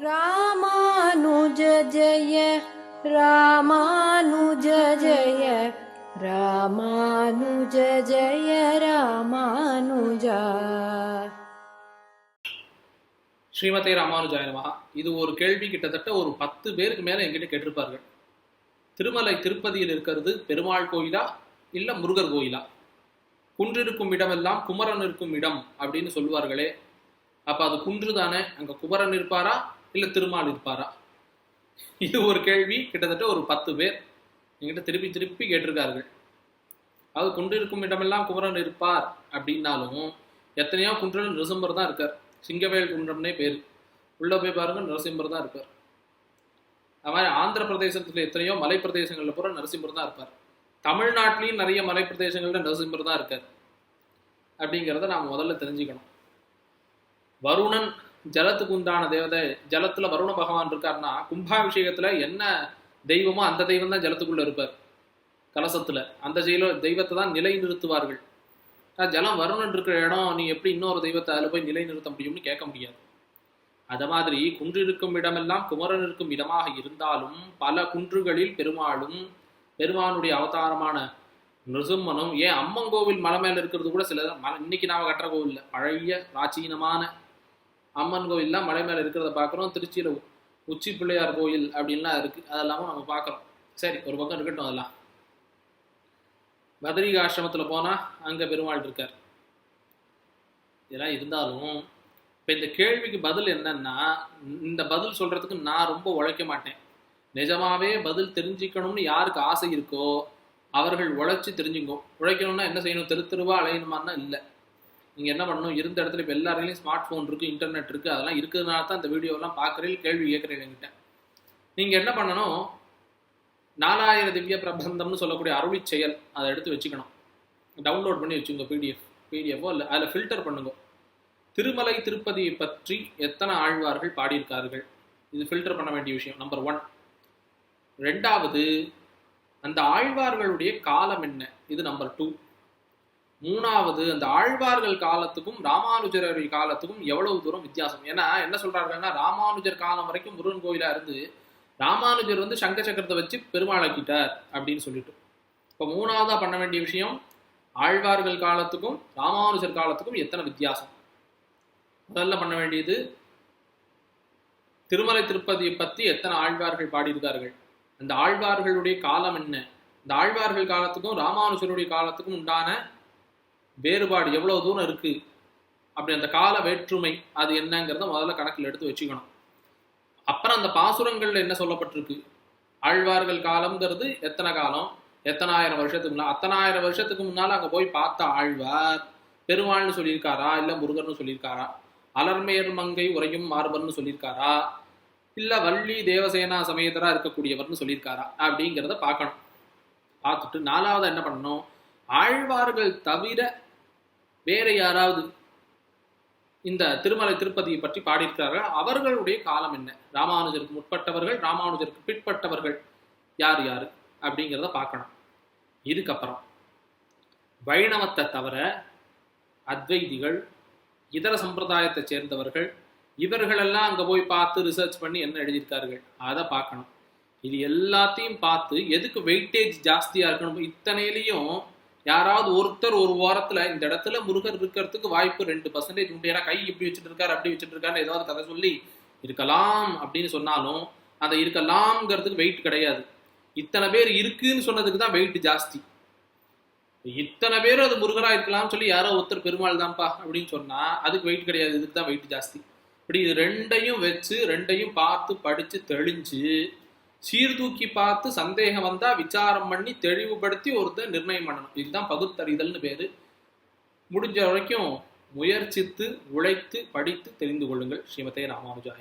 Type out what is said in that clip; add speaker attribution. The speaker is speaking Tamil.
Speaker 1: ராமானுஜ ஜய ராமானுஜ ஜய ராமானுஜ ஜய ராமானுஜா.
Speaker 2: ஸ்ரீமதே ராமானுஜாய இது ஒரு கேள்வி கிட்டத்தட்ட ஒரு பத்து பேருக்கு மேலே எங்கிட்ட கேட்டிருப்பார்கள். திருமலை திருப்பதியில் இருக்கிறது பெருமாள் கோயிலா இல்லை முருகர் கோயிலா? குன்றிருக்கும் இடமெல்லாம் குமரன் இருக்கும் இடம் அப்படின்னு சொல்லுவார்களே. அப்போ அது குன்று தானே அங்க குமரன் இருப்பாரா? இல்ல திருமால் இருப்பாரா? இது ஒரு கேள்வி. கிட்டத்தட்ட ஒரு பத்து பேர் என்கிட்ட திருப்பி திருப்பி கேட்டிருக்கார்கள். அது குன்றிருக்கும் இடமெல்லாம் குமரன் இருப்பார் அப்படின்னாலும் எத்தனையோ குன்றன் நரசிம்மர் தான் இருக்கார். சிங்கவேல் குன்றம்னே பேர். உள்ள போய் பாருங்க நரசிம்மர் தான் இருப்பார் அது மாதிரி ஆந்திர பிரதேசத்துல எத்தனையோ மலை பிரதேசங்கள்ல பூரா நரசிம்மர் தான் இருப்பார். தமிழ்நாட்டிலையும் நிறைய மலை பிரதேசங்கள்ல நரசிம்மர் தான் இருக்கார். அப்படிங்கிறத நாம் முதல்ல தெரிஞ்சுக்கணும். வருணன் ஜலத்துக்கு உண்டான தேவதை ஜலத்துல வருண பகவான் இருக்காருன்னா கும்பாபிஷேகத்துல என்ன தெய்வமோ அந்த தெய்வம் தான் ஜலத்துக்குள்ள இருப்பார். கலசத்துல. அந்த ஜெயில தெய்வத்தை தான் நிலை நிறுத்துவார்கள் ஜலம் வருணன் இருக்கிற இடம் நீ எப்படி இன்னொரு தெய்வத்தை அதில் போய் நிலை நிறுத்த முடியும்னு கேட்க முடியாது. அத மாதிரி குன்று இருக்கும் இடமெல்லாம் குமரன் இருக்கும் இடமாக இருந்தாலும் பல குன்றுகளில் பெருமாளும் பெருமானுடைய அவதாரமான நிருசிம்மனும் ஏன் அம்மன் கோவில் மலை மேல இருக்கிறது கூட சில மலை இன்னைக்கு நாம கட்டுற கோவில் பழைய பிராச்சீனமான அம்மன் கோயில்லாம் மலை மேல இருக்கிறத பார்க்குறோம் திருச்சியில் உச்சி பிள்ளையார் கோயில் அப்படின்லாம் இருக்கு. அதெல்லாமும் நம்ம பார்க்குறோம் சரி ஒரு பக்கம் இருக்கட்டும் அதெல்லாம். பத்ரிக ஆசிரமத்தில் போனா அங்க பெருமாள் இருக்கார். இதெல்லாம் இருந்தாலும் இப்போ இந்த கேள்விக்கு பதில் என்னன்னா இந்த பதில் சொல்றதுக்கு நான் ரொம்ப உழைக்க மாட்டேன். நிஜமாவே பதில் தெரிஞ்சுக்கணும்னு யாருக்கு ஆசை இருக்கோ அவர்கள் உழைச்சி தெரிஞ்சுக்கோ உழைக்கணும்னா என்ன செய்யணும்? தெரு தெருவா அலையணுமான்னா இல்லை. நீங்க என்ன பண்ணணும்? இருந்த இடத்துல இப்போ எல்லாருலையும் ஸ்மார்ட் ஃபோன் இருக்கு இன்டர்நெட் இருக்கு அதெல்லாம் இருக்கிறதுனால தான் இந்த வீடியோலாம் பார்க்குறேன் கேள்வி கேட்குறேன் என்கிட்ட. நீங்க என்ன பண்ணணும்? நாலாயிர திவ்ய பிரபந்தம்னு சொல்லக்கூடிய அருளி செயல் அதை எடுத்து வச்சுக்கணும். டவுன்லோட் பண்ணி வச்சுங்க பிடிஎஃப் பிடிஎஃபோ இல்லை அதில் ஃபில்டர் பண்ணுங்க. திருமலை திருப்பதியை பற்றி எத்தனை ஆழ்வார்கள் பாடியிருக்கார்கள்? இது ஃபில்டர் பண்ண வேண்டிய விஷயம் நம்பர் ஒன் ரெண்டாவது அந்த ஆழ்வார்களுடைய காலம் என்ன? இது நம்பர் டூ மூணாவது அந்த ஆழ்வார்கள் காலத்துக்கும் ராமானுஜருடைய காலத்துக்கும் எவ்வளவு தூரம் வித்தியாசம்? ஏன்னா என்ன சொல்றாருன்னா ராமானுஜர் காலம் வரைக்கும் முருகன் கோயிலா இருந்து ராமானுஜர் வந்து சங்க சக்கரத்தை வச்சு பெருமாளாக்கிட்டார் அப்படின்னு சொல்லிட்டு. இப்போ மூணாவதா பண்ண வேண்டிய விஷயம் ஆழ்வார்கள் காலத்துக்கும் ராமானுஜர் காலத்துக்கும் எத்தனை வித்தியாசம்? முதல்ல பண்ண வேண்டியது திருமலை திருப்பதியை பத்தி எத்தனை ஆழ்வார்கள் பாடியிருக்கார்கள்? அந்த ஆழ்வார்களுடைய காலம் என்ன? இந்த ஆழ்வார்கள் காலத்துக்கும் ராமானுஜருடைய காலத்துக்கும் உண்டான வேறுபாடு எவ்வளவு தூரம் இருக்கு? அப்படி அந்த கால வேற்றுமை அது என்னங்கிறத முதல்ல கணக்கில் எடுத்து வச்சுக்கணும். அப்புறம் அந்த பாசுரங்கள்ல என்ன சொல்லப்பட்டிருக்கு? ஆழ்வார்கள் காலம்ங்கிறது எத்தனை காலம்? எத்தனாயிரம் வருஷத்துக்கு முன்னால அத்தனாயிரம் வருஷத்துக்கு முன்னால் அங்கே போய் பார்த்த ஆழ்வார் பெருமாள்னு சொல்லியிருக்காரா? இல்லை முருகர்னு சொல்லியிருக்காரா? அலர்மையர் மங்கை உரையும் மார்பர்னு சொல்லியிருக்காரா? இல்லை வள்ளி தேவசேனா சமயத்தராக இருக்கக்கூடியவர்னு சொல்லியிருக்காரா? அப்படிங்கிறத பார்க்கணும். பார்த்துட்டு நாலாவது என்ன பண்ணணும்? ஆழ்வார்கள் தவிர வேற யாராவது இந்த திருமலை திருப்பதியை பற்றி பாடியிருக்கிறார்கள்? அவர்களுடைய காலம் என்ன? ராமானுஜருக்கு முற்பட்டவர்கள் ராமானுஜருக்கு பிற்பட்டவர்கள் யார் யார் அப்படிங்கிறத பார்க்கணும். இதுக்கப்புறம் வைணவத்தை தவிர அத்வைதிகள் இதர சம்பிரதாயத்தை சேர்ந்தவர்கள் இவர்களெல்லாம் அங்கே போய் பார்த்து ரிசர்ச் பண்ணி என்ன எழுதியிருக்கார்கள்? அதை பார்க்கணும். இது எல்லாத்தையும் பார்த்து எதுக்கு வெயிட்டேஜ் ஜாஸ்தியாக இருக்கணும்? இத்தனையிலையும் யாராவது ஒருத்தர் ஒரு வாரத்துல இந்த இடத்துல முருகர் இருக்கிறதுக்கு வாய்ப்பு ரெண்டு பர்சன்டேஜ் உண்டு. ஏன்னா கை இப்படி வச்சுட்டு இருக்காரு அப்படி வச்சுட்டு இருக்காரு ஏதாவது கதை சொல்லி இருக்கலாம் அப்படின்னு சொன்னாலும் அந்த இருக்கலாம்ங்கிறதுக்கு வெயிட் கிடையாது. இத்தனை பேர் இருக்குன்னு சொன்னதுக்கு தான் வெயிட் ஜாஸ்தி. இத்தனை பேர் அது முருகரா இருக்கலாம்னு சொல்லி யாரோ ஒருத்தர் பெருமாள் தான்ப்பா அப்படின்னு சொன்னா அதுக்கு வெயிட் கிடையாது. இதுக்கு தான் வெயிட் ஜாஸ்தி. இப்படி இது ரெண்டையும் வச்சு ரெண்டையும் பார்த்து படிச்சு தெளிஞ்சு சீர்தூக்கி பார்த்து சந்தேகம் வந்தா விசாரம் பண்ணி தெளிவுபடுத்தி ஒருத்தர் நிர்ணயம் பண்ணணும். இதுதான் பகுத்தறிதல்னு பேரு. முடிஞ்ச வரைக்கும் முயற்சித்து உழைத்து படித்து தெரிந்து கொள்ளுங்கள். ஸ்ரீமதே ராமானுஜாய